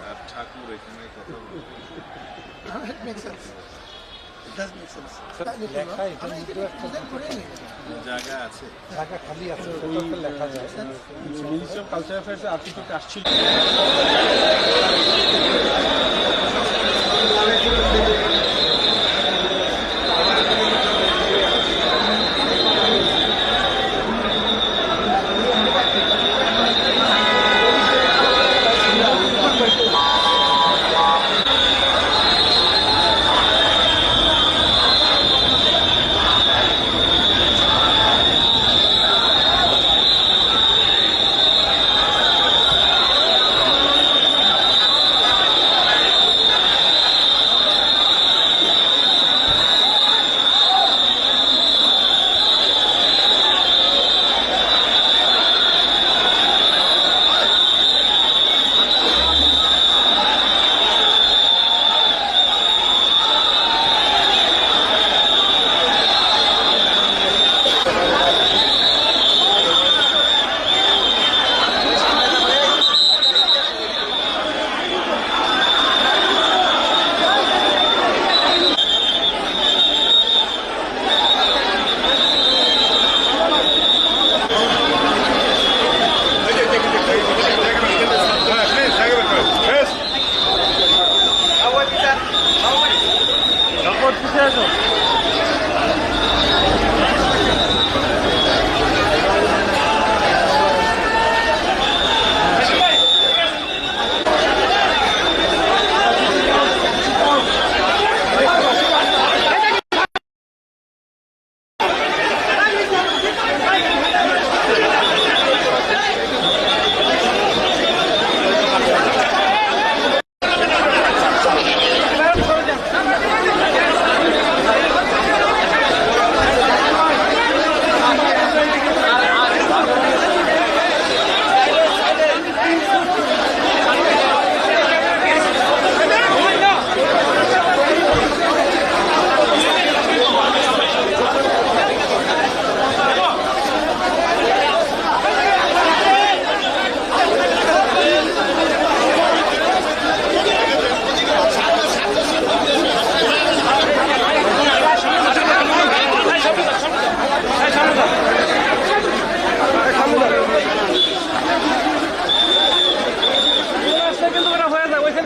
আর ঠাকুর এখানে কথা জায়গা আছে। জায়গা খালি আছে লেখা যায়। Ministry of culture affairs article আসছিল।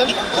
Hey.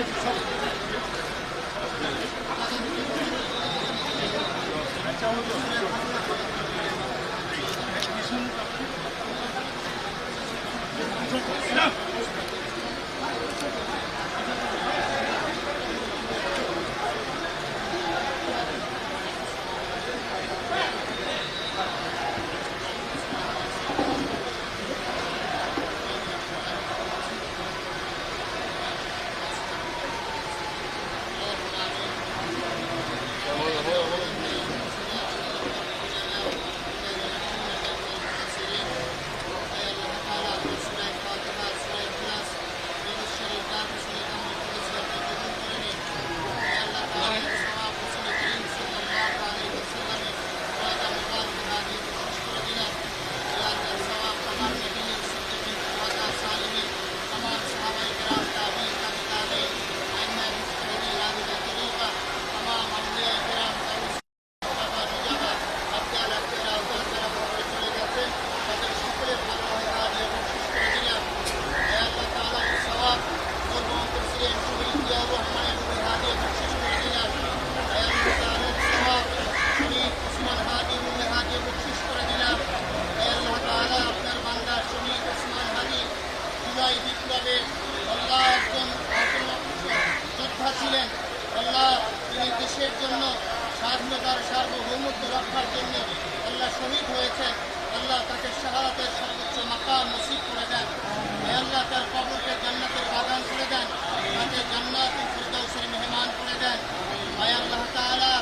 Çok güzel. মাকাম নসিব করে দেন। আল্লাহ তার কবরকে জান্নাতের বাগান করে দেন। তাকে জান্নাতের ফিরদৌসের মেহমান করে দেন। আয় আল্লাহ তাআলা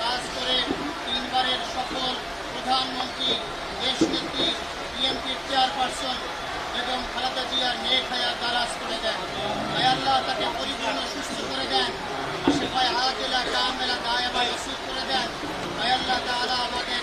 কাজ করে তিনবারের সফল প্রধানমন্ত্রী দেশনেত্রী বিএনপির চেয়ারপারসন এবং খালেদা জিয়ার নেক হায়াত দারাজ করে দেন। আয় আল্লাহ তাকে পরিপূর্ণ সুস্থ করে দেন। আশেপায় আজেলা কামেলা দায়বা নসিব করে দেন। আয় আল্লাহ তাআলা আমাদের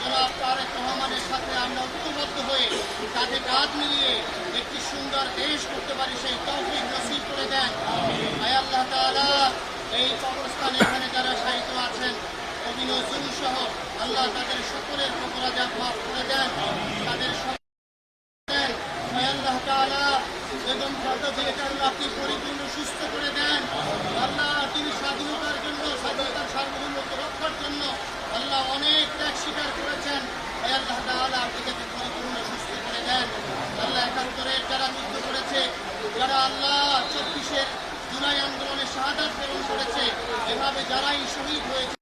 জনাব তারেক রহমানের সাথে আমরা ঐক্যবদ্ধ হয়ে কাঁধে কাঁধ মিলিয়ে একটি সুন্দর দেশ করতে পারি, সেই তৌফিক নসিব করে দেন। আয় আল্লাহ তাআলা, এই কবরস্থানে এখানে যারা সাহিত্য আছেন নজরুল সহ আল্লাহ তাদের সকলের অপরাধ মাফ করে দেন, তাদের দেন। আয় আল্লাহ খালেদা আপনি পরিপূর্ণ, সুস্থ করে দেন। আল্লাহ তিনি স্বাধীনতার জন্য, স্বাধীনতার সার্বভৌমত্ব রক্ষার জন্য আল্লাহ অনেক স্বীকার করেছেন। আল্লাহ আল্লাহ চব্বিশের জুলাই আন্দোলনে শাহাদাত প্রেরণ করেছে এভাবে যারাই শহীদ হয়েছে